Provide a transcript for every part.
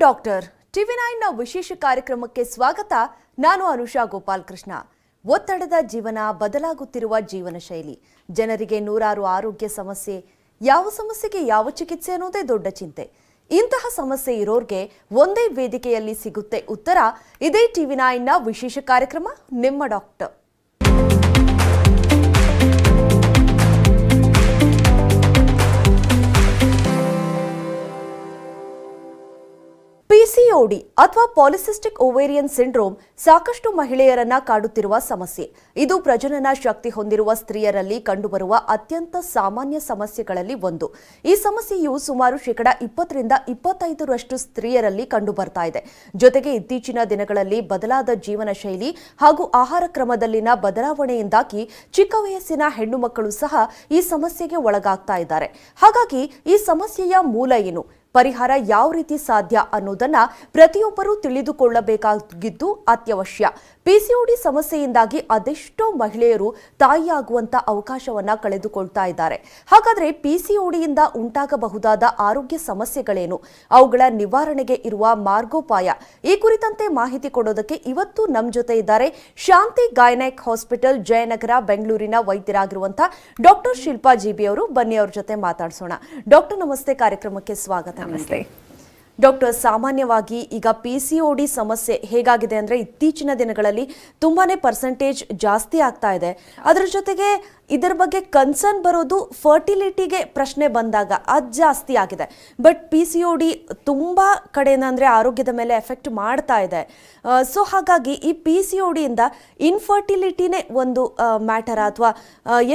Doctor TV ನೈನ್ನ ವಿಶೇಷ ಕಾರ್ಯಕ್ರಮಕ್ಕೆ ಸ್ವಾಗತ. ನಾನು ಅನುಷಾ ಗೋಪಾಲ್ ಕೃಷ್ಣ ಒತ್ತಡದ ಜೀವನ, ಬದಲಾಗುತ್ತಿರುವ ಜೀವನ ಶೈಲಿ. ಜನರಿಗೆ ನೂರಾರು ಆರೋಗ್ಯ ಸಮಸ್ಯೆ. ಯಾವ ಸಮಸ್ಯೆಗೆ ಯಾವ ಚಿಕಿತ್ಸೆ ಅನ್ನೋದೇ ದೊಡ್ಡ ಚಿಂತೆ. ಇಂತಹ ಸಮಸ್ಯೆ ಇರೋರ್ಗೆ ಒಂದೇ ವೇದಿಕೆಯಲ್ಲಿ ಸಿಗುತ್ತೆ ಉತ್ತರ. ಇದೇ ಟಿವಿ ನೈನ್ನ ವಿಶೇಷ ಕಾರ್ಯಕ್ರಮ, ನಿಮ್ಮ ಡಾಕ್ಟರ್. ಪಿಸಿಒಡಿ ಅಥವಾ ಪಾಲಿಸಿಸ್ಟಿಕ್ ಓವೇರಿಯನ್ ಸಿಂಡ್ರೋಮ್ ಸಾಕಷ್ಟು ಮಹಿಳೆಯರನ್ನ ಕಾಡುತ್ತಿರುವ ಸಮಸ್ಯೆ. ಇದು ಪ್ರಜನನ ಶಕ್ತಿ ಹೊಂದಿರುವ ಸ್ತ್ರೀಯರಲ್ಲಿ ಕಂಡುಬರುವ ಅತ್ಯಂತ ಸಾಮಾನ್ಯ ಸಮಸ್ಯೆಗಳಲ್ಲಿ ಒಂದು. ಈ ಸಮಸ್ಯೆಯು ಸುಮಾರು ಶೇಕಡಾ ಇಪ್ಪತ್ತರಿಂದ ಇಪ್ಪತ್ತೈದರಷ್ಟು ಸ್ತ್ರೀಯರಲ್ಲಿ ಕಂಡುಬರ್ತಾ ಇದೆ. ಜೊತೆಗೆ ಇತ್ತೀಚಿನ ದಿನಗಳಲ್ಲಿ ಬದಲಾದ ಜೀವನ ಶೈಲಿ ಹಾಗೂ ಆಹಾರ ಕ್ರಮದಲ್ಲಿನ ಬದಲಾವಣೆಯಿಂದಾಗಿ ಚಿಕ್ಕ ವಯಸ್ಸಿನ ಹೆಣ್ಣು ಮಕ್ಕಳು ಸಹ ಈ ಸಮಸ್ಯೆಗೆ ಒಳಗಾಗ್ತಾ ಇದ್ದಾರೆ. ಹಾಗಾಗಿ ಈ ಸಮಸ್ಯೆಯ ಮೂಲ ಏನು? ಪರಿಹಾರ ಯಾವ ರೀತಿ ಸಾಧ್ಯ ಅನ್ನೋದನ್ನ ಪ್ರತಿಯೊಬ್ಬರೂ ತಿಳಿದುಕೊಳ್ಳಬೇಕಾಗಿದ್ದು ಅತ್ಯವಶ್ಯ. ಪಿಸಿಒಡಿ ಸಮಸ್ಯೆಯಿಂದಾಗಿ ಅದೆಷ್ಟೋ ಮಹಿಳೆಯರು ತಾಯಿಯಾಗುವಂತ ಅವಕಾಶವನ್ನ ಕಳೆದುಕೊಳ್ತಾ ಇದ್ದಾರೆ. ಹಾಗಾದ್ರೆ ಪಿಸಿಒಡಿಯಿಂದ ಉಂಟಾಗಬಹುದಾದ ಆರೋಗ್ಯ ಸಮಸ್ಯೆಗಳೇನು? ಅವುಗಳ ನಿವಾರಣೆಗೆ ಇರುವ ಮಾರ್ಗೋಪಾಯ. ಈ ಕುರಿತಂತೆ ಮಾಹಿತಿ ಕೊಡೋದಕ್ಕೆ ಇವತ್ತು ನಮ್ಮ ಜೊತೆ ಇದ್ದಾರೆ ಶಾಂತಿ ಗೈನೆಕ್ ಹಾಸ್ಪಿಟಲ್, ಜಯನಗರ, ಬೆಂಗಳೂರಿನ ವೈದ್ಯರಾಗಿರುವಂತಹ ಡಾಕ್ಟರ್ ಶಿಲ್ಪಾ ಜಿಬಿ ಅವರು. ಬನ್ನಿ ಅವ್ರ ಜೊತೆ ಮಾತಾಡಿಸೋಣ. ಡಾಕ್ಟರ್, ನಮಸ್ತೆ. ಕಾರ್ಯಕ್ರಮಕ್ಕೆ ಸ್ವಾಗತ. ನಮಸ್ತೆ. ಡಾಕ್ಟರ್, ಸಾಮಾನ್ಯವಾಗಿ ಈಗ ಪಿ ಸಿ ಒ ಡಿ ಸಮಸ್ಯೆ ಹೇಗಾಗಿದೆ ಅಂದರೆ ಇತ್ತೀಚಿನ ದಿನಗಳಲ್ಲಿ ತುಂಬಾ ಪರ್ಸೆಂಟೇಜ್ ಜಾಸ್ತಿ ಆಗ್ತಾ ಇದೆ. ಅದರ ಜೊತೆಗೆ ಇದರ ಬಗ್ಗೆ ಕನ್ಸರ್ನ್ ಬರೋದು ಫರ್ಟಿಲಿಟಿಗೆ ಪ್ರಶ್ನೆ ಬಂದಾಗ ಅದು ಜಾಸ್ತಿ ಆಗಿದೆ. But P C O D ತುಂಬ ಕಡೆಯಿಂದ ಅಂದರೆ ಆರೋಗ್ಯದ ಮೇಲೆ ಎಫೆಕ್ಟ್ ಮಾಡ್ತಾ ಇದೆ. ಸೊ ಹಾಗಾಗಿ ಈ ಪಿ ಸಿ ಒ ಡಿಯಿಂದ ಇನ್ಫರ್ಟಿಲಿಟಿನೇ ಒಂದು ಮ್ಯಾಟರ್ ಅಥವಾ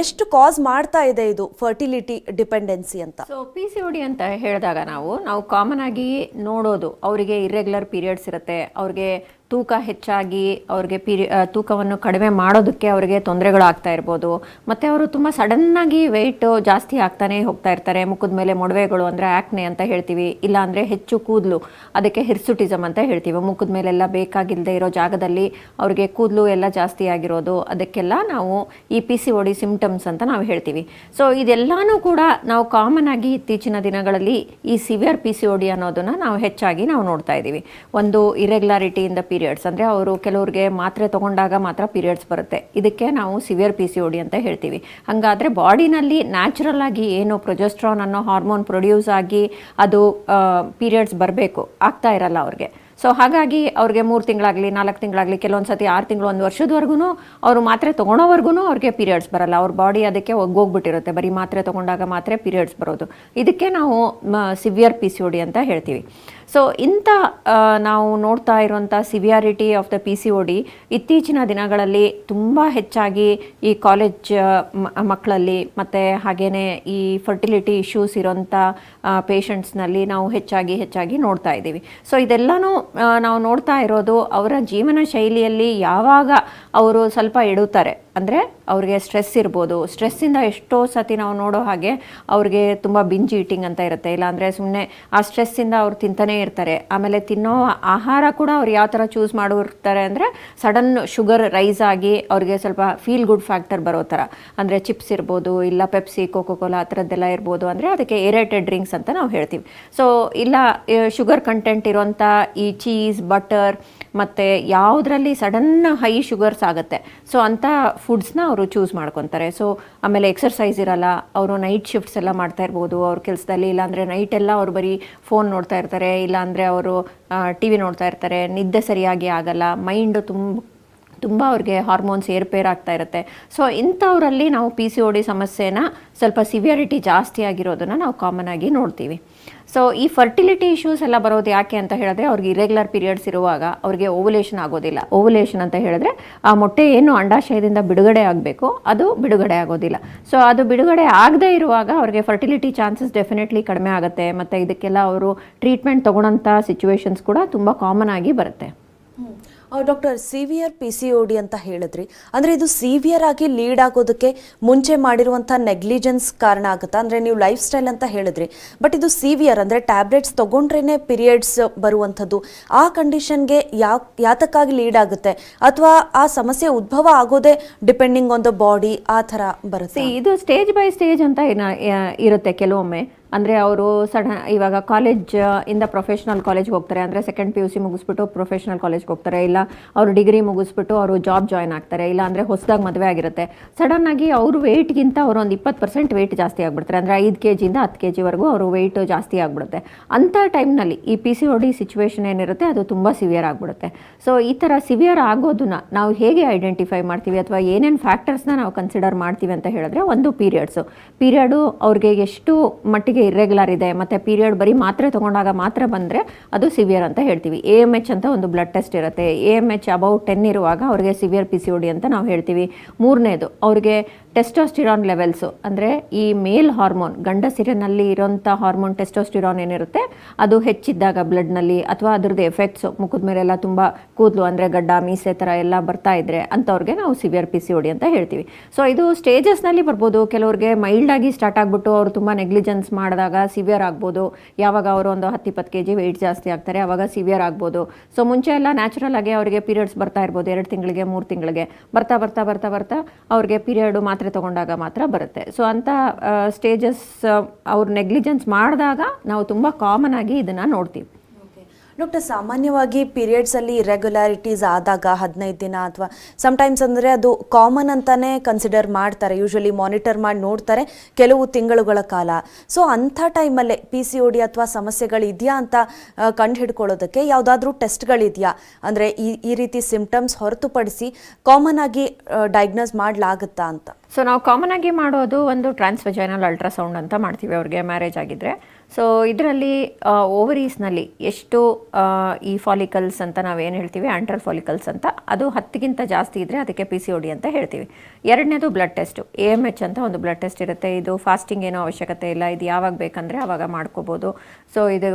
ಎಷ್ಟು ಕಾಸ್ ಮಾಡ್ತಾ ಇದೆ ಇದು ಫರ್ಟಿಲಿಟಿ ಡಿಪೆಂಡೆನ್ಸಿ ಅಂತ. ಸೊ ಪಿ ಸಿ ಡಿ ಅಂತ ಹೇಳಿದಾಗ ನಾವು ನಾವು ಕಾಮನ್ ಆಗಿ ನೋಡೋದು. ಅವರಿಗೆ ಇರ್ರೆಗ್ಯುಲರ್ ಪೀರಿಯಡ್ಸ್ ಇರುತ್ತೆ. ಅವ್ರಿಗೆ ತೂಕ ಹೆಚ್ಚಾಗಿ ಅವ್ರಿಗೆ ಪಿರಿ ತೂಕವನ್ನು ಕಡಿಮೆ ಮಾಡೋದಕ್ಕೆ ಅವರಿಗೆ ತೊಂದರೆಗಳು ಆಗ್ತಾ ಇರ್ಬೋದು. ಮತ್ತು ಅವರು ತುಂಬ ಸಡನ್ನಾಗಿ ವೆಯ್ಟ್ ಜಾಸ್ತಿ ಆಗ್ತಾನೆ ಹೋಗ್ತಾ ಇರ್ತಾರೆ. ಮುಖದ ಮೇಲೆ ಮೊಡವೆಗಳು ಅಂದರೆ ಆ್ಯಕ್ನೆ ಅಂತ ಹೇಳ್ತೀವಿ. ಇಲ್ಲಾಂದರೆ ಹೆಚ್ಚು ಕೂದಲು, ಅದಕ್ಕೆ ಹಿರ್ಸುಟಿಸಮ್ ಅಂತ ಹೇಳ್ತೀವಿ. ಮುಖದ ಮೇಲೆಲ್ಲ ಬೇಕಾಗಿಲ್ಲದೆ ಇರೋ ಜಾಗದಲ್ಲಿ ಅವ್ರಿಗೆ ಕೂದಲು ಎಲ್ಲ ಜಾಸ್ತಿ ಆಗಿರೋದು. ಅದಕ್ಕೆಲ್ಲ ನಾವು ಈ ಪಿ ಸಿ ಒಡಿ ಸಿಮ್ಟಮ್ಸ್ ಅಂತ ನಾವು ಹೇಳ್ತೀವಿ. ಸೊ ಇದೆಲ್ಲನೂ ಕೂಡ ನಾವು ಕಾಮನ್ ಆಗಿ ಇತ್ತೀಚಿನ ದಿನಗಳಲ್ಲಿ ಈ ಸಿವಿಯರ್ ಪಿ ಸಿ ಒಡಿ ಅನ್ನೋದನ್ನು ನಾವು ಹೆಚ್ಚಾಗಿ ನಾವು ನೋಡ್ತಾ ಇದ್ದೀವಿ ಒಂದು ಇರೆಗ್ಯುಲಾರಿಟಿಯಿಂದ ಪೀರಿಯಡ್ಸ್ ಅಂದರೆ ಅವರು ಕೆಲವ್ರಿಗೆ ಮಾತ್ರೆ ತೊಗೊಂಡಾಗ ಮಾತ್ರ ಪೀರಿಯಡ್ಸ್ ಬರುತ್ತೆ. ಇದಕ್ಕೆ ನಾವು ಸಿವಿಯರ್ ಪಿ ಸಿ ಒಡಿ ಅಂತ ಹೇಳ್ತೀವಿ. ಹಾಗಾದರೆ ಬಾಡಿನಲ್ಲಿ ನ್ಯಾಚುರಲ್ ಆಗಿ ಏನು ಪ್ರೊಜೆಸ್ಟ್ರಾನ್ ಅನ್ನೋ ಹಾರ್ಮೋನ್ ಪ್ರೊಡ್ಯೂಸ್ ಆಗಿ ಅದು ಪೀರಿಯಡ್ಸ್ ಬರಬೇಕು. ಆಗ್ತಾ ಇರಲ್ಲ ಅವ್ರಿಗೆ. ಸೊ ಹಾಗಾಗಿ ಅವ್ರಿಗೆ ಮೂರು ತಿಂಗಳಾಗಲಿ, ನಾಲ್ಕು ತಿಂಗಳಾಗಲಿ ಕೆಲವೊಂದು ಸತಿ ಆರು ತಿಂಗಳು, ಒಂದು ವರ್ಷದವರೆಗೂ ಅವರು ಮಾತ್ರೆ ತೊಗೊಳೋವರೆಗೂ ಅವ್ರಿಗೆ ಪೀರಿಯಡ್ಸ್ ಬರಲ್ಲ. ಅವ್ರ ಬಾಡಿ ಅದಕ್ಕೆ ಒಗ್ಗೋಗ್ಬಿಟ್ಟಿರುತ್ತೆ. ಬರೀ ಮಾತ್ರೆ ತೊಗೊಂಡಾಗ ಮಾತ್ರ ಪೀರಿಯಡ್ಸ್ ಬರೋದು. ಇದಕ್ಕೆ ನಾವು severe P C O D ಅಂತ ಹೇಳ್ತೀವಿ. ಸೊ ಇಂಥ ನಾವು ನೋಡ್ತಾ ಇರುವಂಥ severity of the P C O D ಇತ್ತೀಚಿನ ದಿನಗಳಲ್ಲಿ ತುಂಬ ಹೆಚ್ಚಾಗಿ ಈ ಕಾಲೇಜ್ ಮಕ್ಕಳಲ್ಲಿ ಮತ್ತು ಹಾಗೆಯೇ ಈ ಫರ್ಟಿಲಿಟಿ ಇಶ್ಯೂಸ್ ಇರೋಂಥ ಪೇಷಂಟ್ಸ್ನಲ್ಲಿ ನಾವು ಹೆಚ್ಚಾಗಿ ಹೆಚ್ಚಾಗಿ ನೋಡ್ತಾ ಇದ್ದೀವಿ. ಸೊ ಇದೆಲ್ಲನೂ ನಾವು ನೋಡ್ತಾ ಇರೋದು ಅವರ ಜೀವನ ಶೈಲಿಯಲ್ಲಿ ಯಾವಾಗ ಅವರು ಸ್ವಲ್ಪ ಎಡುತ್ತಾರೆ. ಅಂದರೆ ಅವ್ರಿಗೆ ಸ್ಟ್ರೆಸ್ ಇರ್ಬೋದು. ಸ್ಟ್ರೆಸ್ಸಿಂದ ಎಷ್ಟೋ ಸತಿ ನಾವು ನೋಡೋ ಹಾಗೆ ಅವ್ರಿಗೆ ತುಂಬ ಬಿಂಜ್ ಈಟಿಂಗ್ ಅಂತ ಇರುತ್ತೆ. ಇಲ್ಲಾಂದರೆ ಸುಮ್ಮನೆ ಆ ಸ್ಟ್ರೆಸ್ಸಿಂದ ಅವ್ರು ತಿಂತಾನೇ ಇರ್ತಾರೆ. ಆಮೇಲೆ ತಿನ್ನೋ ಆಹಾರ ಕೂಡ ಅವ್ರು ಯಾವ ಥರ ಚೂಸ್ ಮಾಡಿರ್ತಾರೆ ಅಂದರೆ ಸಡನ್ ಶುಗರ್ ರೈಸ್ ಆಗಿ ಅವ್ರಿಗೆ ಸ್ವಲ್ಪ ಫೀಲ್ ಗುಡ್ ಫ್ಯಾಕ್ಟರ್ ಬರೋ ಥರ ಅಂದರೆ ಚಿಪ್ಸ್ ಇರ್ಬೋದು, ಇಲ್ಲ ಪೆಪ್ಸಿ ಕೋಕೋ ಕೋಲಾ ಆ ಥರದ್ದೆಲ್ಲ ಇರ್ಬೋದು ಅಂದರೆ ಅದಕ್ಕೆ ಏರೇಟೆಡ್ ಡ್ರಿಂಕ್ಸ್ ಅಂತ ನಾವು ಹೇಳ್ತೀವಿ. ಸೊ ಇಲ್ಲ ಶುಗರ್ ಕಂಟೆಂಟ್ ಇರೋಂಥ ಈ ಚೀಸ್ ಬಟರ್ ಮತ್ತು ಯಾವುದರಲ್ಲಿ ಸಡನ್ ಹೈ ಶುಗರ್ಸ್ ಆಗುತ್ತೆ. ಸೊ ಅಂಥ ಫುಡ್ಸ್ನ ಅವರು ಚೂಸ್ ಮಾಡ್ಕೊತಾರೆ. ಸೊ ಆಮೇಲೆ ಎಕ್ಸರ್ಸೈಸ್ ಇರಲ್ಲ, ಅವರು ನೈಟ್ ಶಿಫ್ಟ್ಸ್ ಎಲ್ಲ ಮಾಡ್ತಾ ಇರ್ಬೋದು, ಅವ್ರ ಕೆಲಸದಲ್ಲಿ ಇಲ್ಲಾಂದರೆ ನೈಟೆಲ್ಲ ಅವ್ರು ಬರೀ ಫೋನ್ ನೋಡ್ತಾ ಇರ್ತಾರೆ, ಇಲ್ಲಾಂದರೆ ಅವರು ಟಿ ವಿ ನೋಡ್ತಾ ಇರ್ತಾರೆ, ನಿದ್ದೆ ಸರಿಯಾಗಿ ಆಗಲ್ಲ ಮೈಂಡು ತುಂಬ ತುಂಬ ಅವ್ರಿಗೆ ಹಾರ್ಮೋನ್ಸ್ ಏರ್ಪೇರ್ ಆಗ್ತಾ ಇರುತ್ತೆ. ಸೊ ಇಂಥವರಲ್ಲಿ ನಾವು ಪಿ ಸಿ ಒ ಡಿ ಸಮಸ್ಯೆನ ಸ್ವಲ್ಪ ಸಿವಿಯರಿಟಿ ಜಾಸ್ತಿ ಆಗಿರೋದನ್ನು ನಾವು ಕಾಮನ್ ಆಗಿ ನೋಡ್ತೀವಿ. ಸೊ ಈ ಫರ್ಟಿಲಿಟಿ ಇಶ್ಯೂಸ್ ಎಲ್ಲ ಬರೋದು ಯಾಕೆ ಅಂತ ಹೇಳಿದ್ರೆ, ಅವ್ರಿಗೆ ಇರೆಗ್ಯುಲರ್ ಪೀರಿಯಡ್ಸ್ ಇರುವಾಗ ಅವ್ರಿಗೆ ಓವುಲೇಷನ್ ಆಗೋದಿಲ್ಲ. ಓವುಲೇಷನ್ ಅಂತ ಹೇಳಿದ್ರೆ ಆ ಮೊಟ್ಟೆ ಏನು ಅಂಡಾಶಯದಿಂದ ಬಿಡುಗಡೆ ಆಗಬೇಕು, ಅದು ಬಿಡುಗಡೆ ಆಗೋದಿಲ್ಲ. ಸೊ ಅದು ಬಿಡುಗಡೆ ಆಗದೇ ಇರುವಾಗ ಅವ್ರಿಗೆ ಫರ್ಟಿಲಿಟಿ ಚಾನ್ಸಸ್ ಡೆಫಿನೆಟ್ಲಿ ಕಡಿಮೆ ಆಗುತ್ತೆ. ಮತ್ತು ಇದಕ್ಕೆಲ್ಲ ಅವರು ಟ್ರೀಟ್ಮೆಂಟ್ ತೊಗೊಳೋಂಥ ಸಿಚುವೇಶನ್ಸ್ ಕೂಡ ತುಂಬ ಕಾಮನ್ ಆಗಿ ಬರುತ್ತೆ. Doctor severe P C O D ಅಂತ ಹೇಳಿದ್ರಿ. ಅಂದರೆ ಇದು ಸಿವಿಯರ್ ಆಗಿ ಲೀಡ್ ಆಗೋದಕ್ಕೆ ಮುಂಚೆ ಮಾಡಿರುವಂಥ ನೆಗ್ಲಿಜೆನ್ಸ್ ಕಾರಣ ಆಗುತ್ತಾ? ಅಂದರೆ ನೀವು ಲೈಫ್ ಸ್ಟೈಲ್ ಅಂತ ಹೇಳಿದ್ರಿ. ಬಟ್ ಇದು ಸಿವಿಯರ್ ಅಂದರೆ ಟ್ಯಾಬ್ಲೆಟ್ಸ್ ತೊಗೊಂಡ್ರೇ ಪೀರಿಯಡ್ಸ್ ಬರುವಂಥದ್ದು. ಆ ಕಂಡೀಷನ್ಗೆ ಯಾವ, ಯಾತಕ್ಕಾಗಿ ಲೀಡ್ ಆಗುತ್ತೆ? ಅಥವಾ ಆ ಸಮಸ್ಯೆ ಉದ್ಭವ ಆಗೋದೇ ಡಿಪೆಂಡಿಂಗ್ ಆನ್ ದ ಬಾಡಿ ಆ ಥರ ಬರುತ್ತೆ? ಇದು ಸ್ಟೇಜ್ ಬೈ ಸ್ಟೇಜ್ ಅಂತ ಇರುತ್ತೆ ಕೆಲವೊಮ್ಮೆ. ಅಂದರೆ ಅವರು ಸಡನ್ ಇವಾಗ ಕಾಲೇಜ್ ಇಂದ ಪ್ರೊಫೆಷ್ನಲ್ ಕಾಲೇಜ್ಗೆ ಹೋಗ್ತಾರೆ. ಅಂದರೆ ಸೆಕೆಂಡ್ ಪಿ ಯು ಸಿ ಮುಗಿಸ್ಬಿಟ್ಟು ಪ್ರೊಫೆಷ್ನಲ್ ಕಾಲೇಜ್ಗೆ ಹೋಗ್ತಾರೆ. ಇಲ್ಲ ಅವರು ಡಿಗ್ರಿ ಮುಗಿಸ್ಬಿಟ್ಟು ಅವರು ಜಾಬ್ ಜಾಯ್ನ್ ಆಗ್ತಾರೆ. ಇಲ್ಲ ಅಂದರೆ ಹೊಸದಾಗಿ ಮದುವೆ ಆಗಿರುತ್ತೆ. ಸಡನ್ನಾಗಿ ಅವರು ವೆಯ್ಟ್ಗಿಂತ ಅವರು ಒಂದು ಇಪ್ಪತ್ತು ಪರ್ಸೆಂಟ್ ವೆಯ್ಟ್ ಜಾಸ್ತಿ ಆಗಿಬಿಡ್ತಾರೆ. ಅಂದರೆ ಐದು ಕೆ ಜಿಯಿಂದ ಹತ್ತು ಕೆ ಜಿವರೆಗೂ ಅವರು ವೆಯ್ಟ್ ಜಾಸ್ತಿ ಆಗಿಬಿಡುತ್ತೆ. ಅಂಥ ಟೈಮ್ನಲ್ಲಿ ಈ P C O D situation ಏನಿರುತ್ತೆ, ಅದು ತುಂಬ ಸಿವಿಯರ್ ಆಗಿಬಿಡುತ್ತೆ. ಸೊ ಈ ಥರ ಸಿವಿಯರ್ ಆಗೋದನ್ನ ನಾವು ಹೇಗೆ ಐಡೆಂಟಿಫೈ ಮಾಡ್ತೀವಿ? ಅಥವಾ ಏನೇನು ಫ್ಯಾಕ್ಟರ್ಸ್ನ ನಾವು ಕನ್ಸಿಡರ್ ಮಾಡ್ತೀವಿ ಅಂತ ಹೇಳಿದ್ರೆ, ಒಂದು ಪೀರಿಯಡ್ಸು ಪೀರಿಯಡು ಅವ್ರಿಗೆ ಎಷ್ಟು ಮಟ್ಟಿಗೆ ಇರ್ರೆಗ್ಯುಲರ್ ಇದೆ, ಮತ್ತು ಪೀರಿಯಡ್ ಬರೀ ಮಾತ್ರೆ ತೊಗೊಂಡಾಗ ಮಾತ್ರ ಬಂದರೆ ಅದು ಸಿವಿಯರ್ ಅಂತ ಹೇಳ್ತೀವಿ. ಎ ಎಂ ಎಚ್ ಅಂತ ಒಂದು ಬ್ಲಡ್ ಟೆಸ್ಟ್ ಇರುತ್ತೆ. A M H about ten ಇರುವಾಗ ಅವ್ರಿಗೆ severe P C O D ಅಂತ ನಾವು ಹೇಳ್ತೀವಿ. ಮೂರನೇದು, ಅವ್ರಿಗೆ ಟೆಸ್ಟೋಸ್ಟಿರಾನ್ ಲೆವೆಲ್ಸು, ಅಂದರೆ ಈ ಮೇಲ್ ಹಾರ್ಮೋನ್, ಗಂಡಸಿರಿನಲ್ಲಿ ಇರೋಂಥ ಹಾರ್ಮೋನ್ ಟೆಸ್ಟೋಸ್ಟಿರಾನ್ ಏನಿರುತ್ತೆ, ಅದು ಹೆಚ್ಚಿದ್ದಾಗ ಬ್ಲಡ್ನಲ್ಲಿ ಅಥವಾ ಅದ್ರದ್ದು ಎಫೆಕ್ಟ್ಸು, ಮುಖದ ಮೇಲೆಲ್ಲ ತುಂಬ ಕೂದಲು, ಅಂದರೆ ಗಡ್ಡ, ಮೀಸೆ ಥರ ಎಲ್ಲ ಬರ್ತಾ ಇದ್ದರೆ ಅಂಥವ್ರಿಗೆ ನಾವು ಸಿವಿಯರ್ ಪಿ ಸಿ ಒಡಿ ಅಂತ ಹೇಳ್ತೀವಿ. ಸೊ ಇದು ಸ್ಟೇಜಸ್ನಲ್ಲಿ ಬರ್ಬೋದು. ಕೆಲವ್ರಿಗೆ ಮೈಲ್ಡಾಗಿ ಸ್ಟಾರ್ಟ್ ಆಗಿಬಿಟ್ಟು ಅವರು ತುಂಬ ನೆಗ್ಲಿಜೆನ್ಸ್ ಮಾಡಿದಾಗ ಸಿವಿಯರ್ ಆಗ್ಬೋದು. ಯಾವಾಗ ಅವರು ಒಂದು ಹತ್ತು ಇಪ್ಪತ್ತು ಕೆ ಜಿ ವೆಯ್ಟ್ ಜಾಸ್ತಿ ಆಗ್ತಾರೆ ಆವಾಗ ಸಿವಿಯರ್ ಆಗ್ಬೋದು. ಸೊ ಮುಂಚೆ ಎಲ್ಲ ನ್ಯಾಚುರಲ್ ಆಗಿ ಅವರಿಗೆ ಪೀರಿಯಡ್ಸ್ ಬರ್ತಾ ಇರ್ಬೋದು. ಎರಡು ತಿಂಗಳಿಗೆ, ಮೂರು ತಿಂಗಳಿಗೆ. ಬರ್ತಾ ಬರ್ತಾ ಬರ್ತಾ ಬರ್ತಾ ಅವ್ರಿಗೆ ಪೀರಿಯಡು ಮಾತ್ರೆ ತೊಗೊಂಡಾಗ ಮಾತ್ರ ಬರುತ್ತೆ. ಸೊ ಅಂಥ ಸ್ಟೇಜಸ್ ಅವ್ರು ನೆಗ್ಲಿಜೆನ್ಸ್ ಮಾಡಿದಾಗ ನಾವು ತುಂಬ ಕಾಮನ್ ಆಗಿ ಇದನ್ನು ನೋಡ್ತೀವಿ. ಡಾಕ್ಟರ್, ಸಾಮಾನ್ಯವಾಗಿ ಪೀರಿಯಡ್ಸಲ್ಲಿ ಇರೆಗ್ಯುಲಾರಿಟೀಸ್ ಆದಾಗ ಹದಿನೈದು ದಿನ ಅಥವಾ ಸಮ್ಟೈಮ್ಸ್ ಅಂದರೆ ಅದು ಕಾಮನ್ ಅಂತಾನೆ ಕನ್ಸಿಡರ್ ಮಾಡ್ತಾರೆ. ಯೂಶ್ವಲಿ ಮಾನಿಟರ್ ಮಾಡಿ ನೋಡ್ತಾರೆ ಕೆಲವು ತಿಂಗಳುಗಳ ಕಾಲ. ಸೊ ಅಂಥ ಟೈಮಲ್ಲೇ ಪಿ ಸಿ ಒ ಡಿ ಅಥವಾ ಸಮಸ್ಯೆಗಳಿದೆಯಾ ಅಂತ ಕಂಡು ಹಿಡ್ಕೊಳ್ಳೋದಕ್ಕೆ ಯಾವುದಾದ್ರೂ ಟೆಸ್ಟ್ಗಳಿದೆಯಾ ಅಂದರೆ ಈ ಈ ರೀತಿ ಸಿಮ್ಟಮ್ಸ್ ಹೊರತುಪಡಿಸಿ ಕಾಮನ್ ಆಗಿ ಡಯಾಗ್ನೋಸ್ ಮಾಡಲಾಗುತ್ತಾ ಅಂತ? ಸೊ ನಾವು ಕಾಮನ್ ಆಗಿ ಮಾಡೋದು ಒಂದು ಟ್ರಾನ್ಸ್ವೆಜೈನಲ್ ಅಲ್ಟ್ರಾಸೌಂಡ್ ಅಂತ ಮಾಡ್ತೀವಿ. ಅವ್ರಿಗೆ ಮ್ಯಾರೇಜ್ ಆಗಿದ್ರೆ. ಸೊ ಇದರಲ್ಲಿ ಓವರೀಸ್ನಲ್ಲಿ ಎಷ್ಟು ಈ ಫಾಲಿಕಲ್ಸ್ ಅಂತ ನಾವೇನು ಹೇಳ್ತೀವಿ ಆಂಟ್ರಲ್ ಫಾಲಿಕಲ್ಸ್ ಅಂತ, ಅದು ಹತ್ತಿಗಿಂತ ಜಾಸ್ತಿ ಇದ್ದರೆ ಅದಕ್ಕೆ ಪಿ ಸಿ ಡಿ ಅಂತ ಹೇಳ್ತೀವಿ. ಎರಡನೇದು blood test A M H ಅಂತ ಒಂದು ಬ್ಲಡ್ ಟೆಸ್ಟ್ ಇರುತ್ತೆ. ಇದು ಫಾಸ್ಟಿಂಗ್ ಏನೋ ಅವಶ್ಯಕತೆ ಇಲ್ಲ. ಇದು ಯಾವಾಗ ಬೇಕಂದರೆ ಆವಾಗ ಮಾಡ್ಕೋಬೋದು. ಸೊ ಇದು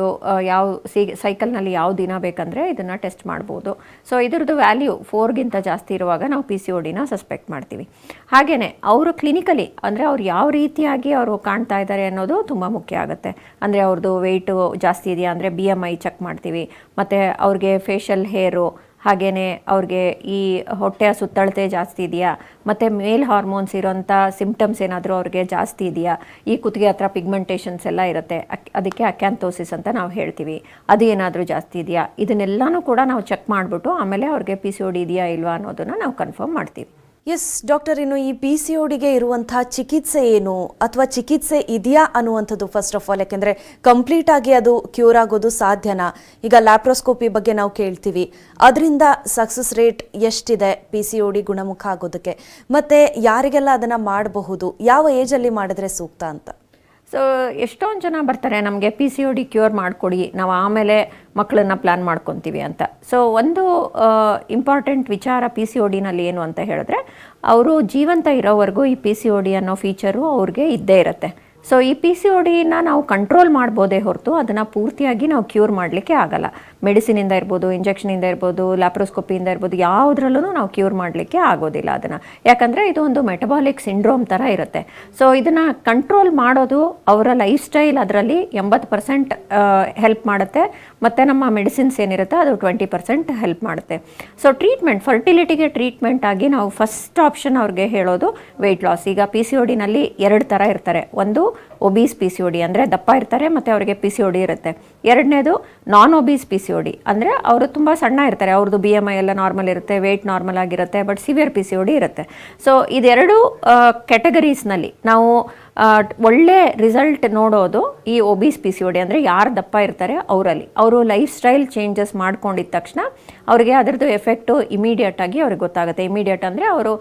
ಯಾವ, ಸಿ ಸೈಕಲ್ನಲ್ಲಿ ಯಾವ ದಿನ ಬೇಕಂದರೆ ಇದನ್ನು ಟೆಸ್ಟ್ ಮಾಡ್ಬೋದು. ಸೊ ಇದ್ರದ್ದು ವ್ಯಾಲ್ಯೂ ಫೋರ್ಗಿಂತ ಜಾಸ್ತಿ ಇರುವಾಗ ನಾವು ಪಿ ಸಿ ಡಿನ ಸಸ್ಪೆಕ್ಟ್ ಮಾಡ್ತೀವಿ. ಹಾಗೆಯೇ ಅವರು ಕ್ಲಿನಿಕಲಿ ಅಂದರೆ ಅವ್ರು ಯಾವ ರೀತಿಯಾಗಿ ಅವರು ಕಾಣ್ತಾ ಇದ್ದಾರೆ ಅನ್ನೋದು ತುಂಬ ಮುಖ್ಯ ಆಗುತ್ತೆ. ಅಂದರೆ ಅವ್ರದ್ದು ವೆಯ್ಟು ಜಾಸ್ತಿ ಇದೆಯಾ ಅಂದರೆ ಬಿ ಎಂ ಐ ಚೆಕ್ ಮಾಡ್ತೀವಿ. ಮತ್ತು ಅವ್ರಿಗೆ ಫೇಶಿಯಲ್ ಹೇರು ಹಾಗೆಯೇ ಅವ್ರಿಗೆ ಈ ಹೊಟ್ಟೆಯ ಸುತ್ತಳತೆ ಜಾಸ್ತಿ ಇದೆಯಾ, ಮತ್ತು ಮೇಲ್ ಹಾರ್ಮೋನ್ಸ್ ಇರೋಂಥ ಸಿಂಪ್ಟಮ್ಸ್ ಏನಾದರೂ ಅವ್ರಿಗೆ ಜಾಸ್ತಿ ಇದೆಯಾ, ಈ ಕುತ್ತಿಗೆ ಹತ್ರ ಪಿಗ್ಮೆಂಟೇಷನ್ಸ್ ಎಲ್ಲ ಇರುತ್ತೆ. ಅದಕ್ಕೆ ಅಕ್ಯಾಂಥೋಸಿಸ್ ಅಂತ ನಾವು ಹೇಳ್ತೀವಿ. ಅದು ಏನಾದರೂ ಜಾಸ್ತಿ ಇದೆಯಾ, ಇದನ್ನೆಲ್ಲನೂ ಕೂಡ ನಾವು ಚೆಕ್ ಮಾಡಿಬಿಟ್ಟು ಆಮೇಲೆ ಅವ್ರಿಗೆ ಪಿ ಸಿ ಒ ಡಿ ಇದೆಯಾ ಇಲ್ವಾ ಅನ್ನೋದನ್ನು ನಾವು ಕನ್ಫರ್ಮ್ ಮಾಡ್ತೀವಿ. ಎಸ್, ಡಾಕ್ಟರ್, ಇನ್ನು ಈ ಪಿ ಸಿ ಒಡಿಗೆ ಇರುವಂತಹ ಚಿಕಿತ್ಸೆ ಏನು ಅಥವಾ ಚಿಕಿತ್ಸೆ ಇದೆಯಾ ಅನ್ನುವಂಥದ್ದು ಫಸ್ಟ್ ಆಫ್ ಆಲ್ ಯಾಕೆಂದರೆ ಕಂಪ್ಲೀಟ್ ಆಗಿ ಅದು ಕ್ಯೂರ್ ಆಗೋದು ಸಾಧ್ಯನಾ? ಈಗ ಲ್ಯಾಪ್ರೋಸ್ಕೋಪಿ ಬಗ್ಗೆ ನಾವು ಕೇಳ್ತೀವಿ. ಅದರಿಂದ ಸಕ್ಸಸ್ ರೇಟ್ ಎಷ್ಟಿದೆ ಪಿ ಸಿ ಒಡಿ ಗುಣಮುಖ ಆಗೋದಕ್ಕೆ? ಮತ್ತು ಯಾರಿಗೆಲ್ಲ ಅದನ್ನು ಮಾಡಬಹುದು? ಯಾವ ಏಜಲ್ಲಿ ಮಾಡಿದ್ರೆ ಸೂಕ್ತ ಅಂತ? ಸೊ ಎಷ್ಟೊಂದು ಜನ ಬರ್ತಾರೆ, ನಮಗೆ P C O D cure ಮಾಡಿಕೊಡಿ, ನಾವು ಆಮೇಲೆ ಮಕ್ಕಳನ್ನ ಪ್ಲ್ಯಾನ್ ಮಾಡ್ಕೊತೀವಿ ಅಂತ. ಸೊ ಒಂದು ಇಂಪಾರ್ಟೆಂಟ್ ವಿಚಾರ ಪಿ ಸಿ ಒ ಡಿನಲ್ಲಿ ಏನು ಅಂತ ಹೇಳಿದ್ರೆ, ಅವರು ಜೀವಂತ ಇರೋವರೆಗೂ ಈ ಪಿ ಸಿ ಒ ಡಿ ಅನ್ನೋ ಫೀಚರು ಅವ್ರಿಗೆ ಇದ್ದೇ ಇರುತ್ತೆ. ಸೊ ಈ ಪಿ ಸಿ ಡಿನ ನಾವು ಕಂಟ್ರೋಲ್ ಮಾಡ್ಬೋದೇ ಹೊರತು ಅದನ್ನು ಪೂರ್ತಿಯಾಗಿ ನಾವು ಕ್ಯೂರ್ ಮಾಡಲಿಕ್ಕೆ ಆಗಲ್ಲ. ಮೆಡಿಸಿನಿಂದ ಇರ್ಬೋದು ಇಂಜೆಕ್ಷನಿಂದ ಇರ್ಬೋದು ಲ್ಯಾಪ್ರೋಸ್ಕೋಪಿಯಿಂದ ಇರ್ಬೋದು ಯಾವುದ್ರಲ್ಲೂ ನಾವು ಕ್ಯೂರ್ ಮಾಡಲಿಕ್ಕೆ ಆಗೋದಿಲ್ಲ ಅದನ್ನು. ಯಾಕಂದರೆ ಇದು ಒಂದು ಮೆಟಬಾಲಿಕ್ ಸಿಂಡ್ರೋಮ್ ಥರ ಇರುತ್ತೆ. ಸೊ ಇದನ್ನು ಕಂಟ್ರೋಲ್ ಮಾಡೋದು ಅವರ ಲೈಫ್ ಸ್ಟೈಲ್ ಅದರಲ್ಲಿ ಎಂಬತ್ತು ಪರ್ಸೆಂಟ್ ಹೆಲ್ಪ್ ಮಾಡುತ್ತೆ. ಮತ್ತು ನಮ್ಮ ಮೆಡಿಸಿನ್ಸ್ ಏನಿರುತ್ತೆ ಅದು ಟ್ವೆಂಟಿ ಪರ್ಸೆಂಟ್ ಹೆಲ್ಪ್ ಮಾಡುತ್ತೆ. ಸೊ ಟ್ರೀಟ್ಮೆಂಟ್ ಫರ್ಟಿಲಿಟಿಗೆ ಟ್ರೀಟ್ಮೆಂಟ್ ಆಗಿ ನಾವು ಫಸ್ಟ್ ಆಪ್ಷನ್ ಅವ್ರಿಗೆ ಹೇಳೋದು ವೆಯ್ಟ್ ಲಾಸ್ ಈಗ ಪಿ ಸಿ ಒ ಡಿನಲ್ಲಿ ಎರಡು ಥರ ಇರ್ತಾರೆ. ಒಂದು obese P C O D ಅಂದರೆ ದಪ್ಪ ಇರ್ತಾರೆ ಮತ್ತು ಅವರಿಗೆ ಪಿ ಸಿ ಒ ಡಿ ಇರುತ್ತೆ. ಎರಡನೇದು non obese P C O D ಅಂದರೆ ಅವರು ತುಂಬ ಸಣ್ಣ ಇರ್ತಾರೆ. ಅವ್ರದ್ದು ಬಿ ಎಂ ಐ ಎಲ್ಲ ನಾರ್ಮಲ್ ಇರುತ್ತೆ ವೆಯ್ಟ್ ನಾರ್ಮಲ್ ಆಗಿರುತ್ತೆ but severe P C O D ಇರುತ್ತೆ. ಸೊ ಇದೆರಡು ಕ್ಯಾಟಗರೀಸ್ನಲ್ಲಿ ನಾವು ಒಳ್ಳೆ ರಿಸಲ್ಟ್ ನೋಡೋದು ಈ obese P C O D ಅಂದರೆ ಯಾರು ದಪ್ಪ ಇರ್ತಾರೆ ಅವರಲ್ಲಿ. ಅವರು ಲೈಫ್ ಸ್ಟೈಲ್ ಚೇಂಜಸ್ ಮಾಡ್ಕೊಂಡಿದ್ದ ತಕ್ಷಣ ಅವರಿಗೆ ಅದರದ್ದು ಎಫೆಕ್ಟು ಇಮಿಡಿಯೇಟಾಗಿ ಅವ್ರಿಗೆ ಗೊತ್ತಾಗುತ್ತೆ. ಇಮಿಡಿಯೇಟ್ ಅಂದರೆ ಅವರು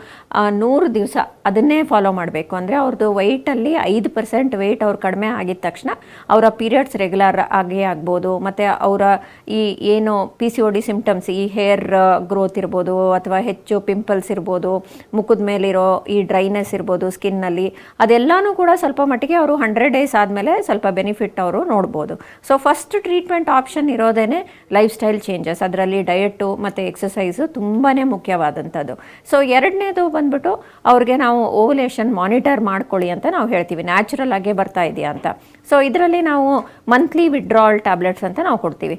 ನೂರು ದಿವಸ ಅದನ್ನೇ ಫಾಲೋ ಮಾಡಬೇಕು. ಅಂದರೆ ಅವ್ರದ್ದು ವೈಟಲ್ಲಿ ಐದು ಪರ್ಸೆಂಟ್ ವೆಯ್ಟ್ ಅವ್ರು ಕಡಿಮೆ ಆಗಿದ ತಕ್ಷಣ ಅವರ ಪೀರಿಯಡ್ಸ್ ರೆಗ್ಯುಲರ್ ಆಗೇ ಆಗ್ಬೋದು. ಮತ್ತು ಅವರ ಈ ಏನು P C O D symptoms ಈ ಹೇರ್ ಗ್ರೋತ್ ಇರ್ಬೋದು ಅಥವಾ ಹೆಚ್ಚು ಪಿಂಪಲ್ಸ್ ಇರ್ಬೋದು, ಮುಖದ ಮೇಲಿರೋ ಈ ಡ್ರೈನೆಸ್ ಇರ್ಬೋದು ಸ್ಕಿನ್ನಲ್ಲಿ ಅದೆಲ್ಲನೂ ಕೂಡ ಸ್ವಲ್ಪ ಮಟ್ಟಿಗೆ ಅವರು ಹಂಡ್ರೆಡ್ ಡೇಸ್ ಆದಮೇಲೆ ಸ್ವಲ್ಪ ಬೆನಿಫಿಟ್ ಅವರು ನೋಡ್ಬೋದು. ಸೊ ಫಸ್ಟ್ ಟ್ರೀಟ್ಮೆಂಟ್ ಆಪ್ಷನ್ ಇರೋದೇ ಲೈಫ್ ಸ್ಟೈಲ್ ಚೇಂಜಸ್ ಅದರಲ್ಲಿ ಡಯಟು ಮತ್ತು ಎಕ್ಸಸೈಸು ತುಂಬಾ ಮುಖ್ಯವಾದಂಥದ್ದು. ಸೊ ಎರಡನೇದು ಬಂದ್ಬಿಟ್ಟು ಅವ್ರಿಗೆ ನಾವು ಓವಲೇಷನ್ ಮಾನಿಟರ್ ಮಾಡ್ಕೊಳ್ಳಿ ಅಂತ ನಾವು ಹೇಳ್ತೀವಿ. ನ್ಯಾಚುರಲ್ ಆಗೇ ಬರ್ತಾ ಇದೆಯಾ ಅಂತ. ಸೊ ಇದರಲ್ಲಿ ನಾವು ಮಂತ್ಲಿ ವಿಡ್ರಾಲ್ ಟ್ಯಾಬ್ಲೆಟ್ಸ್ ಅಂತ ನಾವು ಕೊಡ್ತೀವಿ.